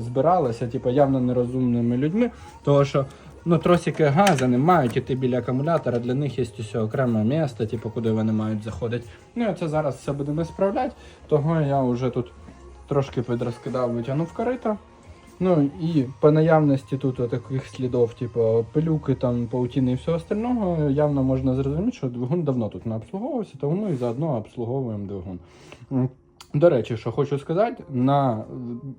збиралися, типу, явно нерозумними людьми, тому що ну, тросики газу не мають іти біля акумулятора, для них є усе окреме місце, типу, куди вони мають заходити. Ну і це зараз все будемо справляти, того я вже тут трошки підрозкидав, витягнув корита. Ну і по наявності тут таких слідів, типу пилюки, там, паутини і всього остального, явно можна зрозуміти, що двигун давно тут не обслуговувався, тому ми заодно обслуговуємо двигун. До речі, що хочу сказати, на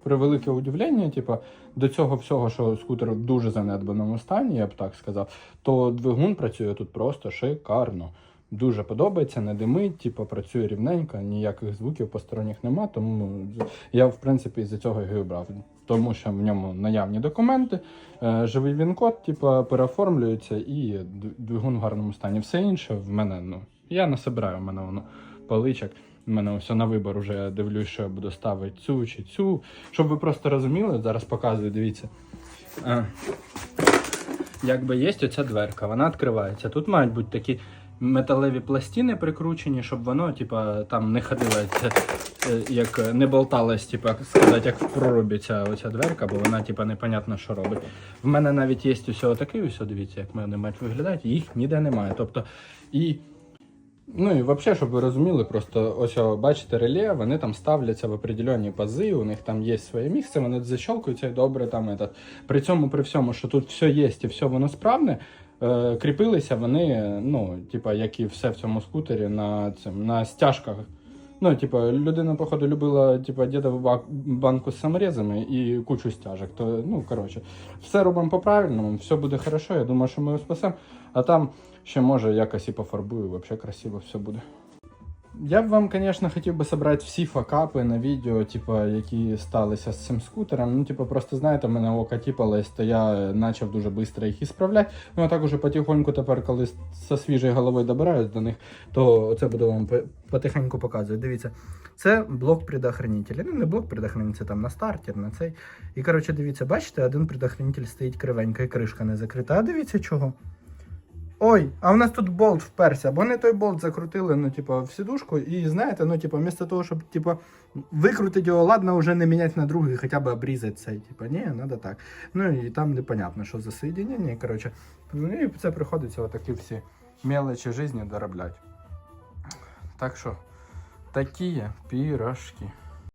превелике удивлення, типу, до цього всього, що скутер в дуже занедбаному стані, я б так сказав, то двигун працює тут просто шикарно. Дуже подобається, не димить, типу, працює рівненько, ніяких звуків посторонніх нема, тому я, в принципі, із-за цього його і брав. Тому що в ньому наявні документи, е, живий він-код, типу, переоформлюється і двигун в гарному стані. Все інше в мене, ну, я не собираю, в мене воно паличок. У мене все на вибор уже я дивлюсь, що я буду ставити цю чи цю. Щоб ви просто розуміли, зараз показую, дивіться. Е, Якби є оця дверка, вона відкривається. Тут мають бути такі металеві пластини прикручені, щоб воно, типа, там не ходило, це, е, як не болталось, типа, сказати, як в прорубі ця оця дверка, бо вона, типа, непонятно, що робить. В мене навіть є усе отакий, усе, дивіться, як вони мають виглядати, їх ніде немає. Тобто, і Ну і взагалі, щоб ви розуміли, просто ось бачите реле, вони там ставляться в определенні пази, у них там є своє місце, вони защелкуються і добре там этот. При цьому, при всьому, що тут все є і все воно справне, е, кріпилися вони, ну, типа, як і все в цьому скутері, на цим, на стяжках. Ну, типа, людина, походу, любила типа, діда в банку з саморезами і кучу стяжок. То, ну, коротше, все робимо по-правильному, все буде хорошо, я думаю, що ми його спасемо. А там ще може якось і пофарбую, взагалі красиво все буде. Я б вам, звісно, хотів би зібрати всі факапи на відео, типу, які сталися з цим скутером. Ну, типу, просто знаєте, в мене око тіпалось, то я почав дуже швидко їх ісправляти. Ну, а так уже потихоньку тепер, коли зі свіжою головою добираюсь до них, то це буду вам потихеньку показувати. Дивіться, це блок предохранителя. Ну, не блок предохранителя, там на стартер, на цей. І коротше, дивіться, бачите, один предохранитель стоїть кривенько і кришка не закрита. А дивіться чого. Ой, а в нас тут болт вперся, бо не той болт закрутили, ну, типу, в сідушку, і знаєте, ну, типу, вместо того, щоб, типу, викрутити його, ладно, вже не міняти на другий, хоча б обрізати цей, типу, ні, треба так. Ну, і там непонятно, що за соєдинення, коротше. Ну, і це приходиться отакі всі мелочі житті доробляти. Так що, такі пірожки.